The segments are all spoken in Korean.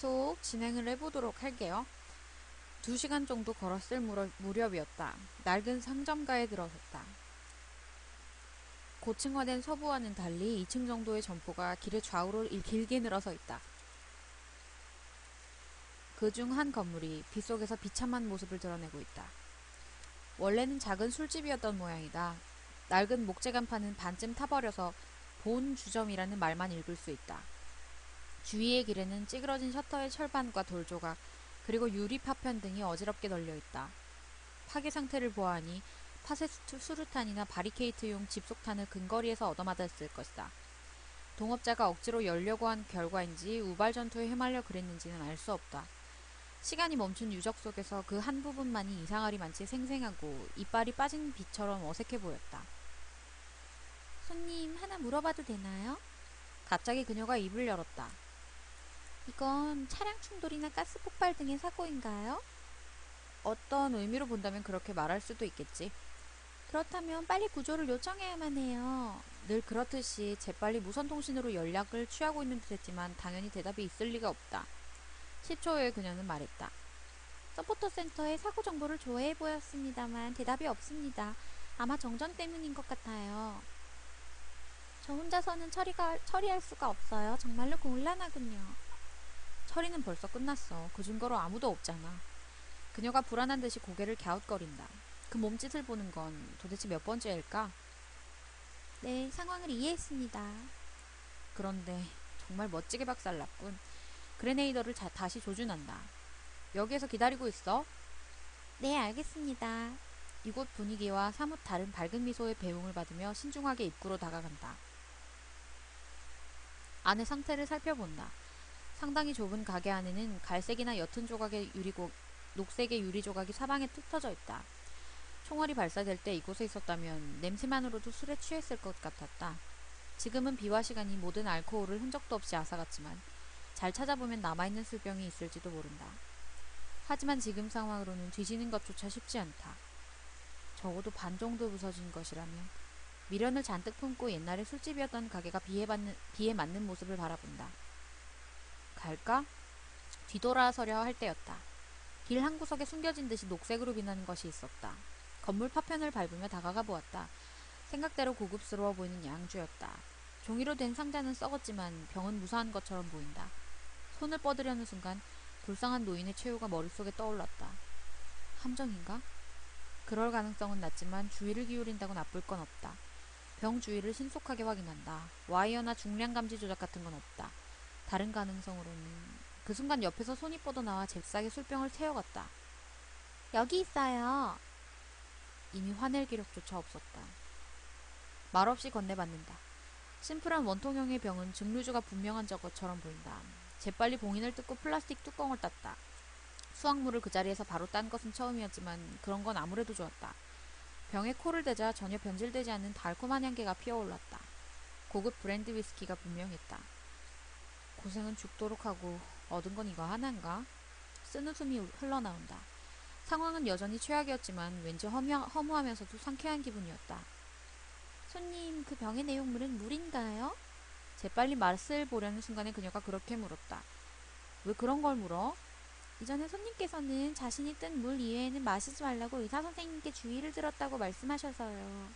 계속 진행을 해보도록 할게요. 두 시간 정도 걸었을 무렵, 무렵이었다. 낡은 상점가에 들어섰다. 고층화된 서부와는 달리 2층 정도의 점포가 길의 좌우로 일- 길게 늘어서 있다. 그 중 한 건물이 빗속에서 비참한 모습을 드러내고 있다. 원래는 작은 술집이었던 모양이다. 낡은 목재 간판은 반쯤 타버려서 본 주점이라는 말만 읽을 수 있다. 주위의 길에는 찌그러진 셔터의 철반과 돌조각, 그리고 유리 파편 등이 어지럽게 널려 있다. 파괴 상태를 보아하니 수- 수류탄이나 바리케이트용 집속탄을 근거리에서 얻어맞았을 것이다. 동업자가 억지로 열려고 한 결과인지 우발 전투에 휘말려 그랬는지는 알 수 없다. 시간이 멈춘 유적 속에서 그 한 부분만이 이상하리만치 생생하고 이빨이 빠진 빛처럼 어색해 보였다. 손님 하나 물어봐도 되나요? 갑자기 그녀가 입을 열었다. 이건 차량 충돌이나 가스 폭발 등의 사고인가요? 어떤 의미로 본다면 그렇게 말할 수도 있겠지. 그렇다면 빨리 구조를 요청해야만 해요. 늘 그렇듯이 재빨리 무선통신으로 연락을 취하고 있는 듯했지만 당연히 대답이 있을 리가 없다. 10초 후에 그녀는 말했다. 서포터 센터에 사고 정보를 조회해 보였습니다만 대답이 없습니다. 아마 정전 때문인 것 같아요. 저 혼자서는 처리가, 처리할 수가 없어요. 정말로 곤란하군요. 처리는 벌써 끝났어. 그 증거로 아무도 없잖아. 그녀가 불안한 듯이 고개를 갸웃거린다. 그 몸짓을 보는 건 도대체 몇 번째일까? 네, 상황을 이해했습니다. 그런데 정말 멋지게 박살났군. 그레네이더를 자- 다시 조준한다. 여기에서 기다리고 있어. 네, 알겠습니다. 이곳 분위기와 사뭇 다른 밝은 미소의 배웅을 받으며 신중하게 입구로 다가간다. 안의 상태를 살펴본다. 상당히 좁은 가게 안에는 갈색이나 옅은 조각의 유리고 녹색의 유리 조각이 사방에 흩어져 있다. 총알이 발사될 때 이곳에 있었다면 냄새만으로도 술에 취했을 것 같았다. 지금은 비와 시간이 모든 알코올을 흔적도 없이 앗아갔지만 잘 찾아보면 남아있는 술병이 있을지도 모른다. 하지만 지금 상황으로는 뒤지는 것조차 쉽지 않다. 적어도 반 정도 부서진 것이라면 미련을 잔뜩 품고 옛날에 술집이었던 가게가 비에, 받는, 비에 맞는 모습을 바라본다. 갈까? 뒤돌아서려 할 때였다. 길 한 구석에 숨겨진 듯이 녹색으로 빛나는 것이 있었다. 건물 파편을 밟으며 다가가 보았다. 생각대로 고급스러워 보이는 양주였다. 종이로 된 상자는 썩었지만 병은 무사한 것처럼 보인다. 손을 뻗으려는 순간 불쌍한 노인의 최후가 머릿속에 떠올랐다. 함정인가? 그럴 가능성은 낮지만 주의를 기울인다고 나쁠 건 없다. 병 주위를 신속하게 확인한다. 와이어나 중량 감지 조작 같은 건 없다. 다른 가능성으로는 그 순간 옆에서 손이 뻗어나와 잽싸게 술병을 태워갔다. 여기 있어요. 이미 화낼 기력조차 없었다. 말없이 건네받는다. 심플한 원통형의 병은 증류주가 분명한 것처럼 보인다. 재빨리 봉인을 뜯고 플라스틱 뚜껑을 땄다. 수확물을 그 자리에서 바로 딴 것은 처음이었지만 그런 건 아무래도 좋았다. 병에 코를 대자 전혀 변질되지 않는 달콤한 향기가 피어올랐다. 고급 브랜드 위스키가 분명했다. 고생은 죽도록 하고 얻은 건 이거 하나인가? 쓴 웃음이 흘러나온다. 상황은 여전히 최악이었지만 왠지 허무, 허무 하면서도 상쾌한 기분이었다. 손님, 그 병의 내용물은 물인가요? 재빨리 맛을 보려는 순간에 그녀가 그렇게 물었다. 왜 그런 걸 물어? 이전에 손님께서는 자신이 뜬 물 이외에는 마시지 말라고 의사 선생님께 주의를 들었다고 말씀하셔서요.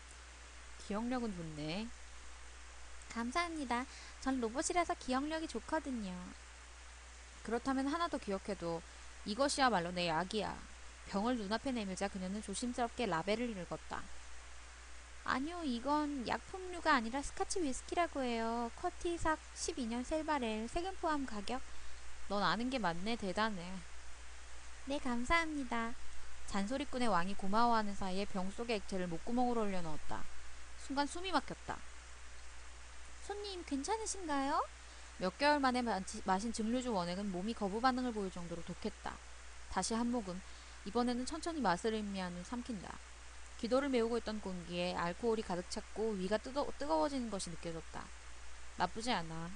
기억력은 좋네. 감사합니다. 전 로봇이라서 기억력이 좋거든요. 그렇다면 하나 더 기억해도 이것이야말로 내 약이야. 병을 눈앞에 내밀자 그녀는 조심스럽게 라벨을 읽었다. 아니요, 이건 약품류가 아니라 스카치 위스키라고 해요. 쿼티삭 12년 셀바렐, 세금 포함 가격. 넌 아는 게 많네. 대단해. 네, 감사합니다. 잔소리꾼의 왕이 고마워하는 사이에 병 속의 액체를 목구멍으로 올려넣었다. 순간 숨이 막혔다. 손님, 괜찮으신가요? 몇 개월 만에 마신 증류주 원액은 몸이 거부 반응을 보일 정도로 독했다. 다시 한 모금. 이번에는 천천히 맛을 의미한 후 삼킨다. 기도를 메우고 있던 공기에 알코올이 가득 찼고 위가 뜨거, 뜨거워지는 것이 느껴졌다. 나쁘지 않아.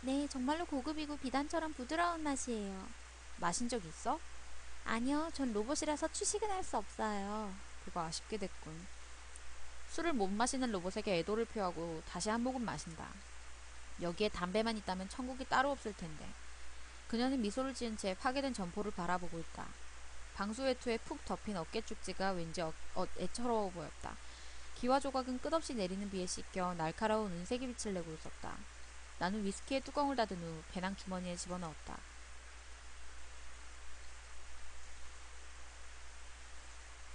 네, 정말로 고급이고 비단처럼 부드러운 맛이에요. 마신 적 있어? 아니요, 전 로봇이라서 취식은 할 수 없어요. 그거 아쉽게 됐군. 술을 못 마시는 로봇에게 애도를 표하고 다시 한 모금 마신다. 여기에 담배만 있다면 천국이 따로 없을 텐데. 그녀는 미소를 지은 채 파괴된 점포를 바라보고 있다. 방수 외투에 푹 덮인 어깨 쭉지가 왠지 어, 어, 애처로워 보였다. 기와 조각은 끝없이 내리는 비에 씻겨 날카로운 은색의 빛을 내고 있었다. 나는 위스키의 뚜껑을 닫은 후 배낭 주머니에 집어넣었다.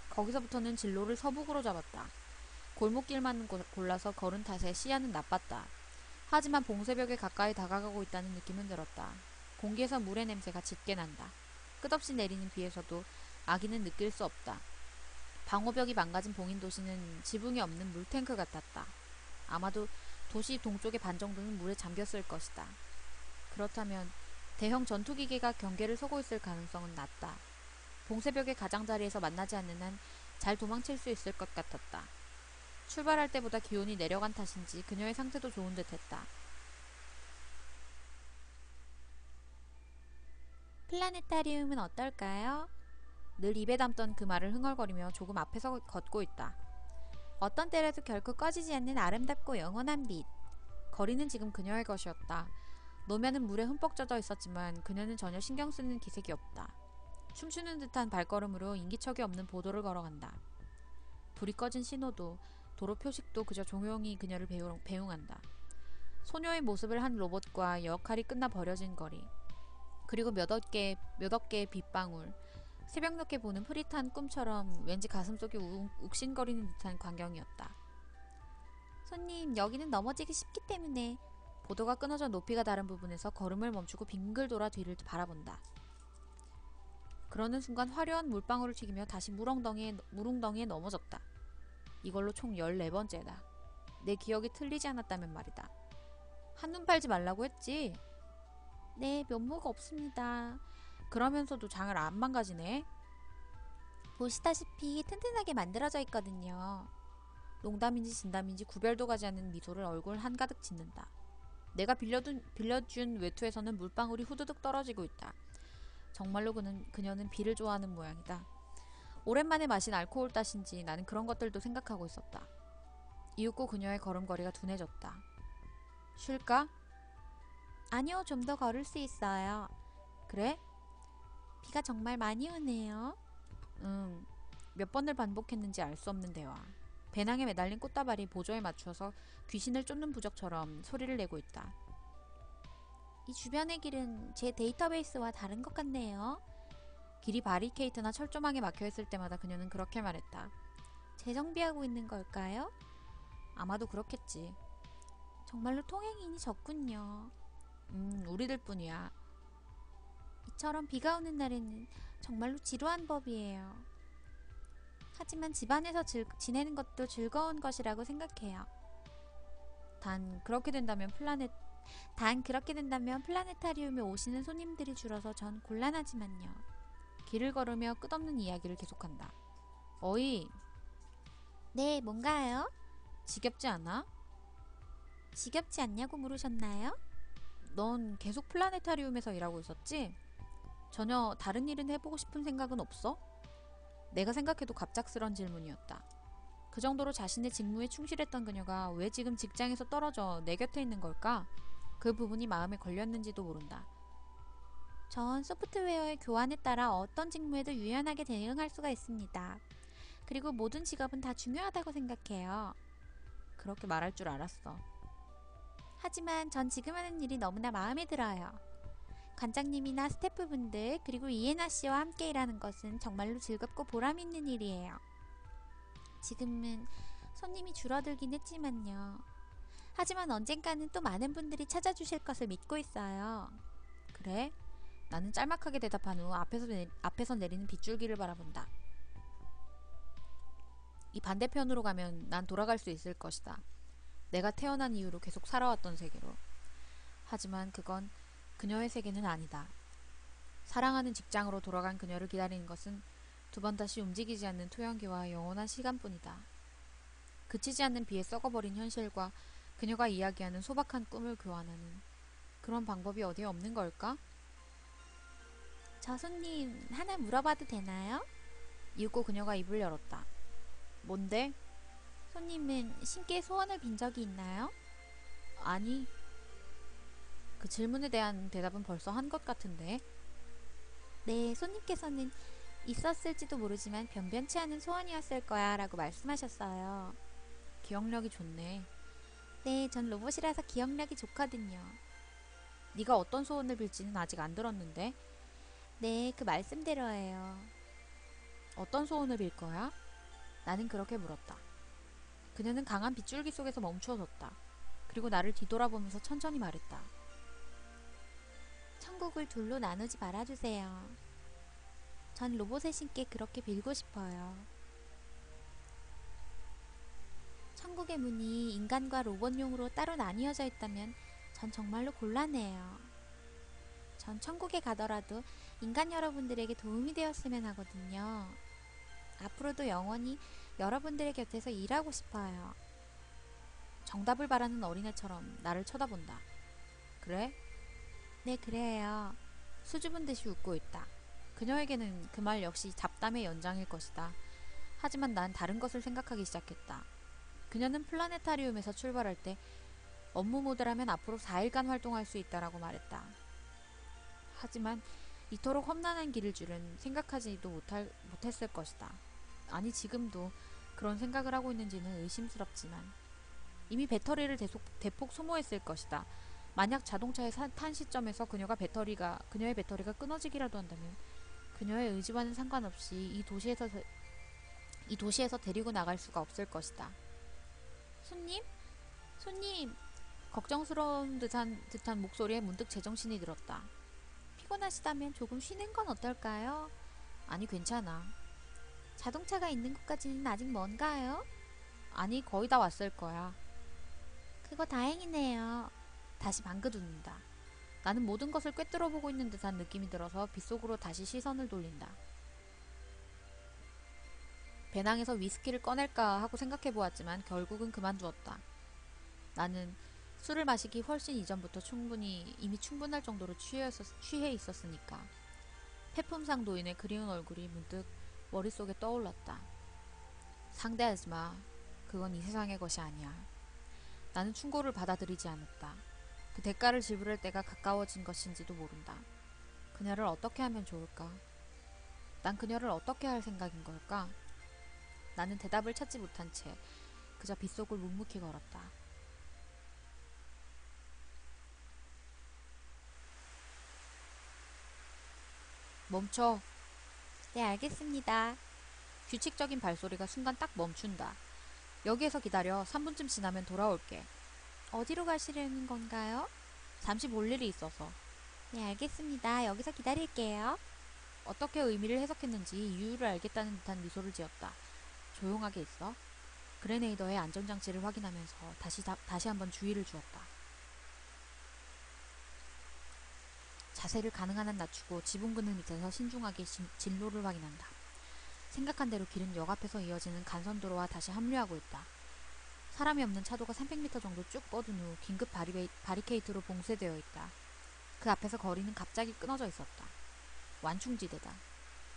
거기서부터는 진로를 서북으로 잡았다. 골목길만 고- 골라서 걸은 탓에 시야는 나빴다. 하지만 봉쇄벽에 가까이 다가가고 있다는 느낌은 들었다. 공기에서 물의 냄새가 짙게 난다. 끝없이 내리는 비에서도 아기는 느낄 수 없다. 방호벽이 망가진 봉인 도시는 지붕이 없는 물탱크 같았다. 아마도 도시 동쪽의 반 정도는 물에 잠겼을 것이다. 그렇다면 대형 전투기계가 경계를 서고 있을 가능성은 낮다. 봉쇄벽의 가장자리에서 만나지 않는 한 잘 도망칠 수 있을 것 같았다. 출발할 때보다 기온이 내려간 탓인지 그녀의 상태도 좋은 듯 했다. 플라네타리움은 어떨까요? 늘 입에 담던 그 말을 흥얼거리며 조금 앞에서 걷고 있다. 어떤 때라도 결코 꺼지지 않는 아름답고 영원한 빛. 거리는 지금 그녀의 것이었다. 노면은 물에 흠뻑 젖어 있었지만 그녀는 전혀 신경 쓰는 기색이 없다. 춤추는 듯한 발걸음으로 인기척이 없는 보도를 걸어간다. 불이 꺼진 신호도 도로 표식도 그저 조용히 그녀를 배웅, 배웅 한다. 소녀의 모습을 한 로봇과 역할이 끝나 버려진 거리. 그리고 몇억 개, 몇억 개의 빗방울. 새벽 늦게 보는 흐릿한 꿈처럼 왠지 가슴속이 욱- 욱신거리는 듯한 광경이었다. 손님, 여기는 넘어지기 쉽기 때문에 보도가 끊어져 높이가 다른 부분에서 걸음을 멈추고 빙글 돌아 뒤를 바라본다. 그러는 순간 화려한 물방울을 튀기며 다시 물엉덩이에, 물웅덩이에 넘어졌다. 이걸로 총 14번째다. 내 기억이 틀리지 않았다면 말이다. 한눈 팔지 말라고 했지? 네, 면모가 없습니다. 그러면서도 장을 안 망가지네? 보시다시피 튼튼하게 만들어져 있거든요. 농담인지 진담인지 구별도 가지 않는 미소를 얼굴 한가득 짓는다. 내가 빌려둔, 빌려준 외투에서는 물방울이 후두둑 떨어지고 있다. 정말로 그는, 그녀는 비를 좋아하는 모양이다. 오랜만에 마신 알코올 탓인지 나는 그런 것들도 생각하고 있었다. 이윽고 그녀의 걸음걸이가 둔해졌다. 쉴까? 아니요, 좀 더 걸을 수 있어요. 그래? 비가 정말 많이 오네요. 응. 몇 번을 반복했는지 알 수 없는 대화. 배낭에 매달린 꽃다발이 보조에 맞추어서 귀신을 쫓는 부적처럼 소리를 내고 있다. 이 주변의 길은 제 데이터베이스와 다른 것 같네요. 길이 바리케이트나 철조망에 막혀 있을 때마다 그녀는 그렇게 말했다. 재정비하고 있는 걸까요? 아마도 그렇겠지. 정말로 통행인이 적군요. 음, 우리들 뿐이야. 이처럼 비가 오는 날에는 정말로 지루한 법이에요. 하지만 집안에서 즐- 지내는 것도 즐거운 것이라고 생각해요. 단, 그렇게 된다면 플라넷, 단 그렇게 된다면 플라네타리움에 오시는 손님들이 줄어서 전 곤란하지만요. 길을 걸으며 끝없는 이야기를 계속한다. 어이, 네, 뭔가요? 지겹지 않아? 지겹지 않냐고 물으셨나요? 넌 계속 플라네타리움에서 일하고 있었지? 전혀 다른 일은 해보고 싶은 생각은 없어? 내가 생각해도 갑작스런 질문이었다. 그 정도로 자신의 직무에 충실했던 그녀가 왜 지금 직장에서 떨어져 내 곁에 있는 걸까? 그 부분이 마음에 걸렸는지도 모른다. 전 소프트웨어의 교환에 따라 어떤 직무에도 유연하게 대응할 수가 있습니다. 그리고 모든 직업은 다 중요하다고 생각해요. 그렇게 말할 줄 알았어. 하지만 전 지금 하는 일이 너무나 마음에 들어요. 관장님이나 스태프분들 그리고 이에나 씨와 함께 일하는 것은 정말로 즐겁고 보람 있는 일이에요. 지금은 손님이 줄어들긴 했지만요. 하지만 언젠가는 또 많은 분들이 찾아주실 것을 믿고 있어요. 그래? 나는 짤막하게 대답한 후 앞에서, 내, 앞에서 내리는 빗줄기를 바라본다. 이 반대편으로 가면 난 돌아갈 수 있을 것이다. 내가 태어난 이후로 계속 살아왔던 세계로. 하지만 그건 그녀의 세계는 아니다. 사랑하는 직장으로 돌아간 그녀를 기다리는 것은 두 번 다시 움직이지 않는 토연기와 영원한 시간뿐이다. 그치지 않는 비에 썩어버린 현실과 그녀가 이야기하는 소박한 꿈을 교환하는 그런 방법이 어디에 없는 걸까? 저 손님 하나 물어봐도 되나요? 이윽고 그녀가 입을 열었다. 뭔데? 손님은 신께 소원을 빈 적이 있나요? 아니. 그 질문에 대한 대답은 벌써 한 것 같은데. 네, 손님께서는 있었을지도 모르지만 변변치 않은 소원이었을 거야 라고 말씀하셨어요. 기억력이 좋네. 네, 전 로봇이라서 기억력이 좋거든요. 네가 어떤 소원을 빌지는 아직 안 들었는데. 네, 그 말씀대로예요. 어떤 소원을 빌 거야? 나는 그렇게 물었다. 그녀는 강한 빗줄기 속에서 멈추어섰다. 그리고 나를 뒤돌아보면서 천천히 말했다. 천국을 둘로 나누지 말아주세요. 전 로봇의 신께 그렇게 빌고 싶어요. 천국의 문이 인간과 로봇용으로 따로 나뉘어져 있다면 전 정말로 곤란해요. 전 천국에 가더라도 인간 여러분들에게 도움이 되었으면 하거든요. 앞으로도 영원히 여러분들의 곁에서 일하고 싶어요. 정답을 바라는 어린애처럼 나를 쳐다본다. 그래? 네, 그래요. 수줍은 듯이 웃고 있다. 그녀에게는 그 말 역시 잡담의 연장일 것이다. 하지만 난 다른 것을 생각하기 시작했다. 그녀는 플라네타리움에서 출발할 때 업무 모드라면 앞으로 4일간 활동할 수 있다라고 말했다. 하지만 이토록 험난한 길일 줄은 생각하지도 못할, 못했을 것이다. 아니 지금도 그런 생각을 하고 있는지는 의심스럽지만 이미 배터리를 대속, 대폭 소모했을 것이다. 만약 자동차에 사- 탄 시점에서 그녀가 배터리가 그녀의 배터리가 끊어지기라도 한다면 그녀의 의지와는 상관없이 이 도시에서 데- 이 도시에서 데리고 나갈 수가 없을 것이다. 손님? 손님, 걱정스러운 듯한 듯한 목소리에 문득 제정신이 들었다. 피곤하시다면 조금 쉬는 건 어떨까요? 아니 괜찮아. 자동차가 있는 곳까지는 아직 먼가요? 아니 거의 다 왔을 거야. 그거 다행이네요. 다시 방긋 웃는다. 나는 모든 것을 꿰뚫어 보고 있는 듯한 느낌이 들어서 빗속으로 다시 시선을 돌린다. 배낭에서 위스키를 꺼낼까 하고 생각해 보았지만 결국은 그만두었다. 나는 술을 마시기 훨씬 이전부터 충분히 이미 충분할 정도로 취해, 있었, 취해 있었으니까. 태품상 도인의 그리운 얼굴이 문득 머릿속에 떠올랐다. 상대하지 마. 그건 이 세상의 것이 아니야. 나는 충고를 받아들이지 않았다. 그 대가를 지불할 때가 가까워진 것인지도 모른다. 그녀를 어떻게 하면 좋을까? 난 그녀를 어떻게 할 생각인 걸까? 나는 대답을 찾지 못한 채 그저 빗속을 묵묵히 걸었다. 멈춰. 네, 알겠습니다. 규칙적인 발소리가 순간 딱 멈춘다. 여기에서 기다려. 3분쯤 지나면 돌아올게. 어디로 가시려는 건가요? 잠시 볼 일이 있어서. 네, 알겠습니다. 여기서 기다릴게요. 어떻게 의미를 해석했는지 이유를 알겠다는 듯한 미소를 지었다. 조용하게 있어. 그레네이더의 안전장치를 확인하면서 다시, 다, 다시 한번 주의를 주었다. 자세를 가능한 한 낮추고 지붕 그늘 밑에서 신중하게 진, 진로를 확인한다. 생각한 대로 길은 역 앞에서 이어지는 간선도로와 다시 합류하고 있다. 사람이 없는 차도가 300m 정도 쭉 뻗은 후 긴급 바리베, 바리케이트로 봉쇄되어 있다. 그 앞에서 거리는 갑자기 끊어져 있었다. 완충지대다.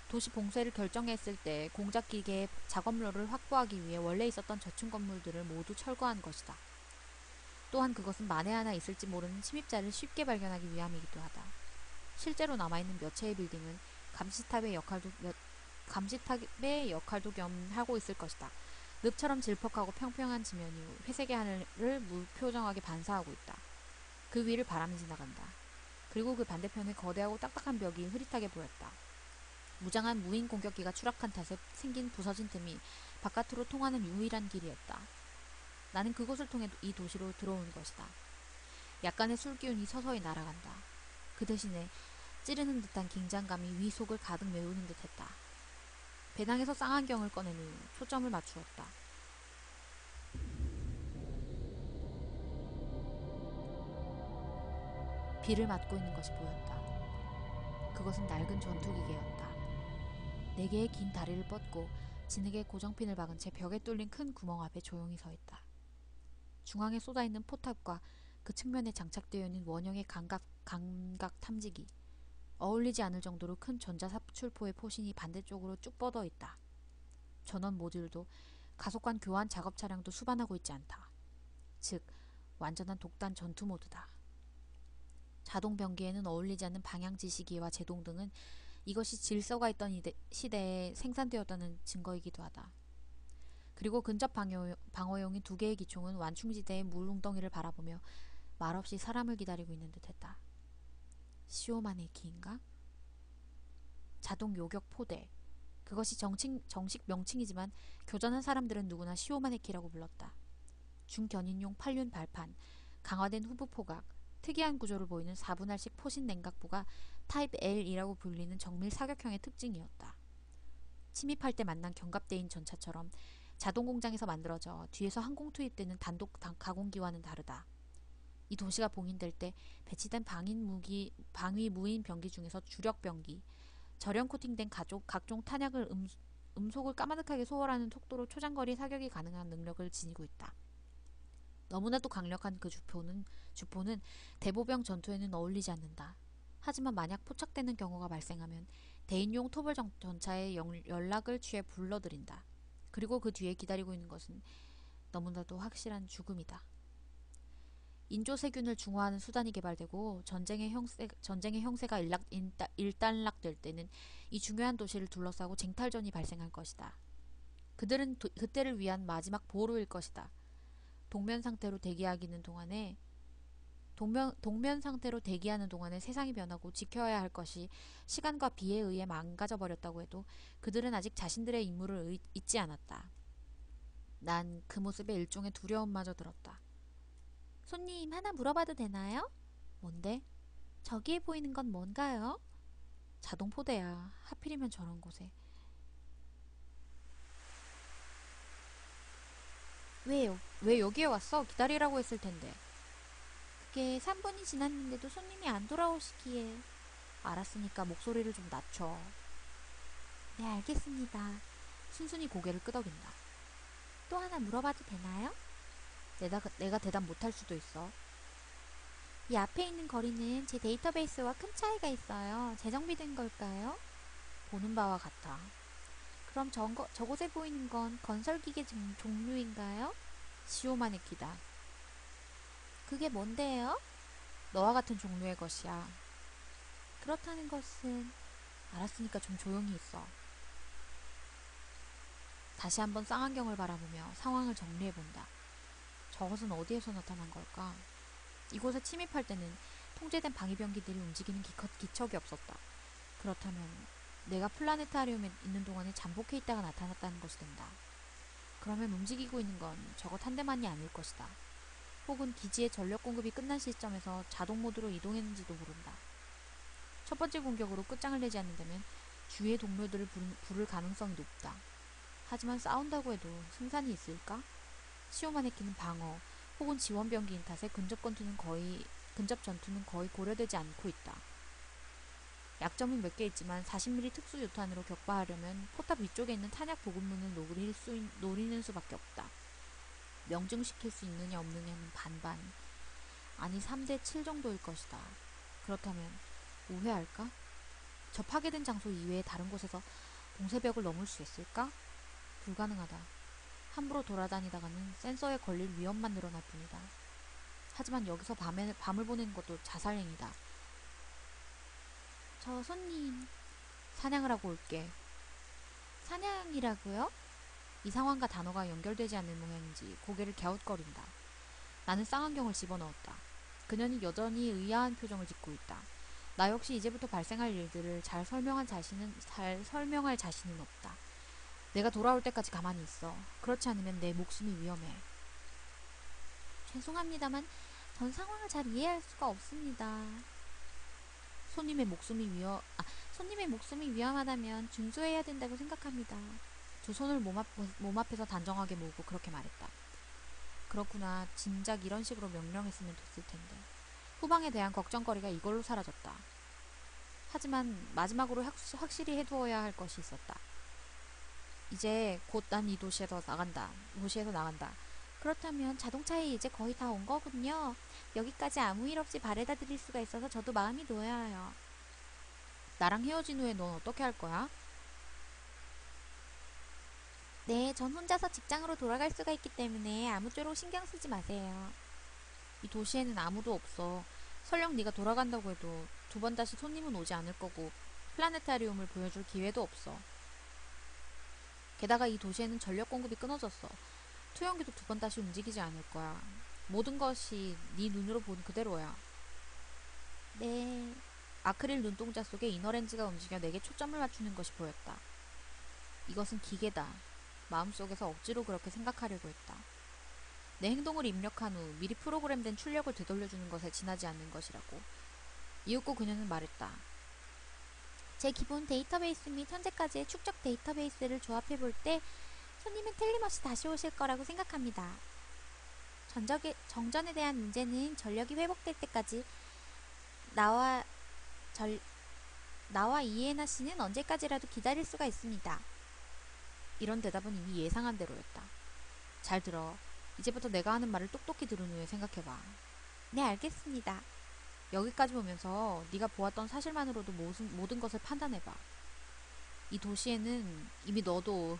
도시 봉쇄를 결정했을 때 공작 기계의 작업로를 확보하기 위해 원래 있었던 저층 건물들을 모두 철거한 것이다. 또한 그것은 만에 하나 있을지 모르는 침입자를 쉽게 발견하기 위함이기도 하다. 실제로 남아있는 몇 채의 빌딩은 감시탑의 역할도 몇, 감시탑의 역할도 겸 하고 있을 것이다. 늪처럼 질퍽하고 평평한 지면이 회색의 하늘을 무표정하게 반사하고 있다. 그 위를 바람이 지나간다. 그리고 그 반대편에 거대하고 딱딱한 벽이 흐릿하게 보였다. 무장한 무인 공격기가 추락한 탓에 생긴 부서진 틈이 바깥으로 통하는 유일한 길이었다. 나는 그곳을 통해 이 도시로 들어온 것이다. 약간의 술 기운이 서서히 날아간다. 그 대신에 찌르는 듯한 긴장감이 위 속을 가득 메우는 듯했다. 배낭에서 쌍안경을 꺼낸 후 초점을 맞추었다. 비를 맞고 있는 것이 보였다. 그것은 낡은 전투기계였다. 네 개의 긴 다리를 뻗고 진흙에 고정핀을 박은 채 벽에 뚫린 큰 구멍 앞에 조용히 서 있다. 중앙에 쏟아 있는 포탑과 그 측면에 장착되어 있는 원형의 감각, 감각 탐지기. 어울리지 않을 정도로 큰 전자삽출포의 포신이 반대쪽으로 쭉 뻗어 있다. 전원 모듈도 가속관 교환 작업 차량도 수반하고 있지 않다. 즉, 완전한 독단 전투 모드다. 자동 변기에는 어울리지 않는 방향 지시기와 제동 등은 이것이 질서가 있던 시대에 생산되었다는 증거이기도 하다. 그리고 근접 방어, 방어용인 두 개의 기총은 완충지대의 물웅덩이를 바라보며 말없이 사람을 기다리고 있는 듯했다. 시오만의 기인가? 자동 요격 포대. 그것이 정칭, 정식 명칭이지만 교전한 사람들은 누구나 시오마네키라고 불렀다. 중견인용 8륜 발판, 강화된 후부 포각, 특이한 구조를 보이는 4분할식 포신 냉각부가 타입 L이라고 불리는 정밀 사격형의 특징이었다. 침입할 때 만난 경갑대인 전차처럼 자동 공장에서 만들어져 뒤에서 항공 투입되는 단독 당- 가공기와는 다르다. 이 도시가 봉인될 때 배치된 방인 무기, 방위 무인 병기 중에서 주력 병기, 절연 코팅된 가족, 각종 탄약을 음, 음속을 까마득하게 소홀하는 속도로 초장거리 사격이 가능한 능력을 지니고 있다. 너무나도 강력한 그 주포는 주포는 대보병 전투에는 어울리지 않는다. 하지만 만약 포착되는 경우가 발생하면 대인용 토벌 정- 전차에 영- 연락을 취해 불러들인다. 그리고 그 뒤에 기다리고 있는 것은 너무나도 확실한 죽음이다. 인조 세균을 중화하는 수단이 개발되고 전쟁의 형세 전쟁의 형세가 일락, 인따, 일단락 될 때는 이 중요한 도시를 둘러싸고 쟁탈전이 발생할 것이다. 그들은 도- 그때를 위한 마지막 보루일 것이다. 동면 상태로 대기하기는 동안에 동면, 동면 상태로 대기하는 동안에 세상이 변하고 지켜야 할 것이 시간과 비에 의해 망가져 버렸다고 해도 그들은 아직 자신들의 임무를 의- 잊지 않았다. 난 그 모습에 일종의 두려움마저 들었다. 손님, 하나 물어봐도 되나요? 뭔데? 저기에 보이는 건 뭔가요? 자동 포대야. 하필이면 저런 곳에. 왜, 요- 왜 여기에 왔어? 기다리라고 했을 텐데. 그게 3분이 지났는데도 손님이 안 돌아오시기에. 알았으니까 목소리를 좀 낮춰. 네, 알겠습니다. 순순히 고개를 끄덕인다. 또 하나 물어봐도 되나요? 내가, 내가 대답 못할 수도 있어. 이 앞에 있는 거리는 제 데이터베이스와 큰 차이가 있어요. 재정비된 걸까요? 보는 바와 같아. 그럼 저거, 저곳에 보이는 건 건설기계 종- 종류인가요? 시오마네키다. 그게 뭔데요? 너와 같은 종류의 것이야. 그렇다는 것은 알았으니까 좀 조용히 있어. 다시 한번 쌍안경을 바라보며 상황을 정리해본다. 저것은 어디에서 나타난 걸까? 이곳에 침입할 때는 통제된 방위병기들이 움직이는 기껏 기척이 없었다. 그렇다면 내가 플라네타리움에 있는 동안에 잠복해 있다가 나타났다는 것이 된다. 그러면 움직이고 있는 건 저것 한 대만이 아닐 것이다. 혹은 기지의 전력 공급이 끝난 시점에서 자동 모드로 이동했는지도 모른다. 첫 번째 공격으로 끝장을 내지 않는다면 주위의 동료들을 부를 가능성이 높다. 하지만 싸운다고 해도 승산이 있을까? 시오마네키는 방어 혹은 지원 병기인 탓에 근접 전투는 거의 근접 전투는 거의 고려되지 않고 있다. 약점은 몇 개 있지만 40mm 특수 유탄으로 격파하려면 포탑 위쪽에 있는 탄약 보급문을 노릴 수, 있- 노리는 수밖에 없다. 명중시킬 수 있느냐 없느냐는 반반. 아니 3대 7 정도일 것이다. 그렇다면 우회할까? 저 파괴된 장소 이외의 다른 곳에서 봉쇄벽을 넘을 수 있을까? 불가능하다. 함부로 돌아다니다가는 센서에 걸릴 위험만 늘어날 뿐이다. 하지만 여기서 밤에, 밤을 보내는 것도 자살행위다. 저 손님 사냥을 하고 올게. 사냥이라고요? 이 상황과 단어가 연결되지 않는 모양인지 고개를 갸웃거린다. 나는 쌍안경을 집어넣었다. 그녀는 여전히 의아한 표정을 짓고 있다. 나 역시 이제부터 발생할 일들을 잘 설명한 자신은 잘 설명할 자신은 없다. 내가 돌아올 때까지 가만히 있어. 그렇지 않으면 내 목숨이 위험해. 죄송합니다만 전 상황을 잘 이해할 수가 없습니다. 손님의 목숨이 위험. 아, 손님의 목숨이 위험하다면 준수해야 된다고 생각합니다. 두 손을 몸, 앞, 몸 앞에서 단정하게 모으고 그렇게 말했다. 그렇구나. 진작 이런 식으로 명령했으면 됐을 텐데. 후방에 대한 걱정거리가 이걸로 사라졌다. 하지만 마지막으로 확, 확실히 해두어야 할 것이 있었다. 이제 곧 난 이 도시에서 나간다. 도시에서 나간다. 그렇다면 자동차에 이제 거의 다 온 거군요. 여기까지 아무 일 없이 바래다 드릴 수가 있어서 저도 마음이 놓여요. 나랑 헤어진 후에 넌 어떻게 할 거야? 네, 전 혼자서 직장으로 돌아갈 수가 있기 때문에 아무쪼록 신경 쓰지 마세요. 이 도시에는 아무도 없어. 설령 네가 돌아간다고 해도 두 번 다시 손님은 오지 않을 거고 플라네타리움을 보여줄 기회도 없어. 게다가 이 도시에는 전력 공급이 끊어졌어. 투영기도 두 번 다시 움직이지 않을 거야. 모든 것이 네 눈으로 본 그대로야. 네, 아크릴 눈동자 속에 이너렌즈가 움직여 내게 초점을 맞추는 것이 보였다. 이것은 기계다. 마음속에서 억지로 그렇게 생각하려고 했다. 내 행동을 입력한 후 미리 프로그램된 출력을 되돌려주는 것에 지나지 않는 것이라고. 이윽고 그녀는 말했다. 제 기본 데이터베이스 및 현재까지의 축적 데이터베이스를 조합해 볼 때 손님은 틀림없이 다시 오실 거라고 생각합니다. 전적의, 정전에 대한 문제는 전력이 회복될 때까지 나와 절 나와 이에나 씨는 언제까지라도 기다릴 수가 있습니다. 이런 대답은 이미 예상한 대로였다. 잘 들어. 이제부터 내가 하는 말을 똑똑히 들은 후에 생각해봐. 네, 알겠습니다. 여기까지 보면서 네가 보았던 사실만으로도 모든, 모든 것을 판단해봐. 이 도시에는 이미 너도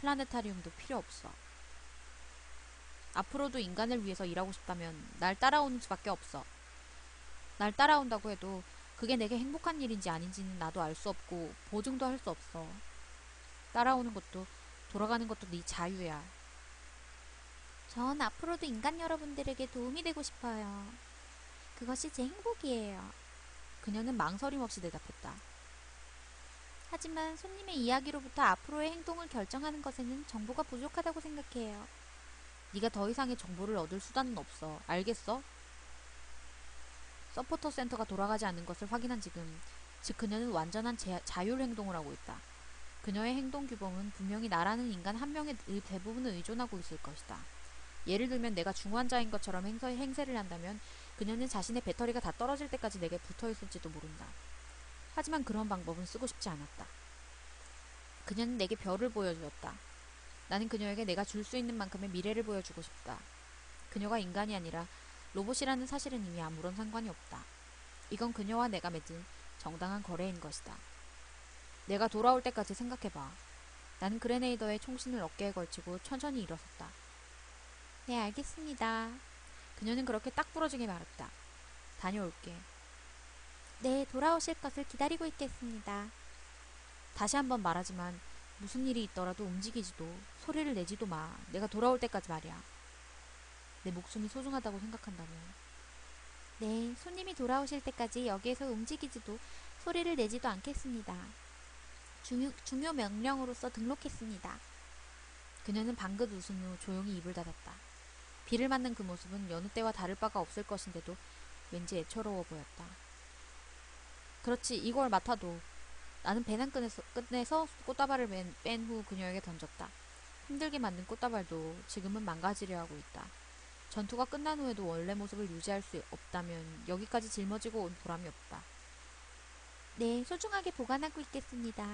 플라네타리움도 필요 없어. 앞으로도 인간을 위해서 일하고 싶다면 날 따라오는 수밖에 없어. 날 따라온다고 해도 그게 내게 행복한 일인지 아닌지는 나도 알 수 없고 보증도 할 수 없어. 따라오는 것도 돌아가는 것도 네 자유야. 전 앞으로도 인간 여러분들에게 도움이 되고 싶어요. 그것이 제 행복이에요. 그녀는 망설임 없이 대답했다. 하지만 손님의 이야기로부터 앞으로의 행동을 결정하는 것에는 정보가 부족하다고 생각해요. 네가 더 이상의 정보를 얻을 수단은 없어. 알겠어? 서포터 센터가 돌아가지 않는 것을 확인한 지금, 즉 그녀는 완전한 제- 자율 행동을 하고 있다. 그녀의 행동 규범은 분명히 나라는 인간 한 명의 의- 대부분을 의존하고 있을 것이다. 예를 들면 내가 중환자인 것처럼 행서, 행세를 한다면 그녀는 자신의 배터리가 다 떨어질 때까지 내게 붙어 있을지도 모른다. 하지만 그런 방법은 쓰고 싶지 않았다. 그녀는 내게 별을 보여주었다. 나는 그녀에게 내가 줄 수 있는 만큼의 미래를 보여주고 싶다. 그녀가 인간이 아니라 로봇이라는 사실은 이미 아무런 상관이 없다. 이건 그녀와 내가 맺은 정당한 거래인 것이다. 내가 돌아올 때까지 생각해봐. 나는 그레네이더의 총신을 어깨에 걸치고 천천히 일어섰다. 네, 알겠습니다. 그녀는 그렇게 딱 부러지게 말했다. 다녀올게. 네, 돌아오실 것을 기다리고 있겠습니다. 다시 한번 말하지만 무슨 일이 있더라도 움직이지도 소리를 내지도 마. 내가 돌아올 때까지 말이야. 내 목숨이 소중하다고 생각한다면. 네, 손님이 돌아오실 때까지 여기에서 움직이지도 소리를 내지도 않겠습니다. 중요, 중요 명령으로서 등록했습니다. 그녀는 방긋 웃은 후 조용히 입을 닫았다. 비를 맞는 그 모습은 여느 때와 다를 바가 없을 것인데도 왠지 애처로워 보였다. 그렇지, 이걸 맡아도. 나는 배낭 끈에서, 끝내서 꽃다발을 뺀 후 그녀에게 던졌다. 힘들게 만든 꽃다발도 지금은 망가지려 하고 있다. 전투가 끝난 후에도 원래 모습을 유지할 수 없다면 여기까지 짊어지고 온 보람이 없다. 네, 소중하게 보관하고 있겠습니다.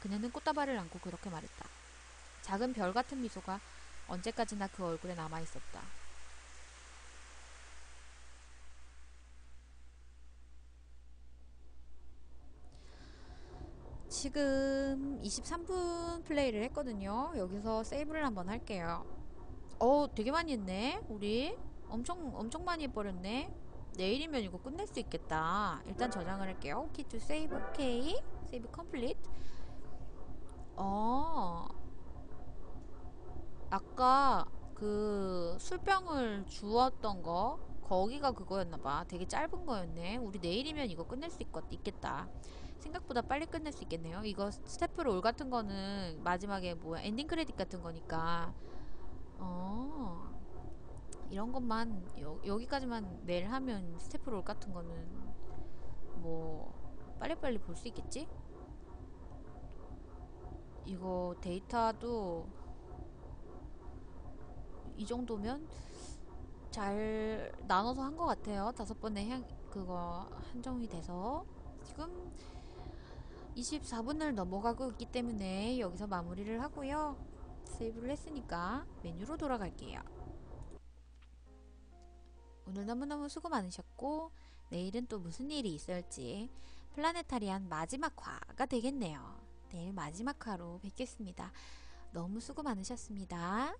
그녀는 꽃다발을 안고 그렇게 말했다. 작은 별 같은 미소가 언제까지나 그 얼굴에 남아 있었다. 지금 23분 플레이를 했거든요. 여기서 세이브를 한번 할게요. 어, 되게 많이 했네. 우리 엄청 엄청 많이 해버렸네. 내일이면 이거 끝낼 수 있겠다. 일단 저장을 할게요. 오케이 투 세이브. 오케이. 세이브 컴플리트. 어. 아까 그 술병을 주웠던 거 거기가 그거였나봐. 되게 짧은 거였네. 우리 내일이면 이거 끝낼 수 있겠, 있겠다. 생각보다 빨리 끝낼 수 있겠네요. 이거 스태프 롤 같은 거는 마지막에 뭐야 엔딩 크레딧 같은 거니까 어 이런 것만 여, 여기까지만 내일 하면 스태프 롤 같은 거는 뭐 빨리빨리 볼 수 있겠지? 이거 데이터도 이 정도면 잘 나눠서 한 것 같아요. 다섯 번의 향 그거 한정이 돼서 지금 24분을 넘어가고 있기 때문에 여기서 마무리를 하고요. 세이브를 했으니까 메뉴로 돌아갈게요. 오늘 너무너무 수고 많으셨고 내일은 또 무슨 일이 있을지 플라네타리안 마지막 화가 되겠네요. 내일 마지막 화로 뵙겠습니다. 너무 수고 많으셨습니다.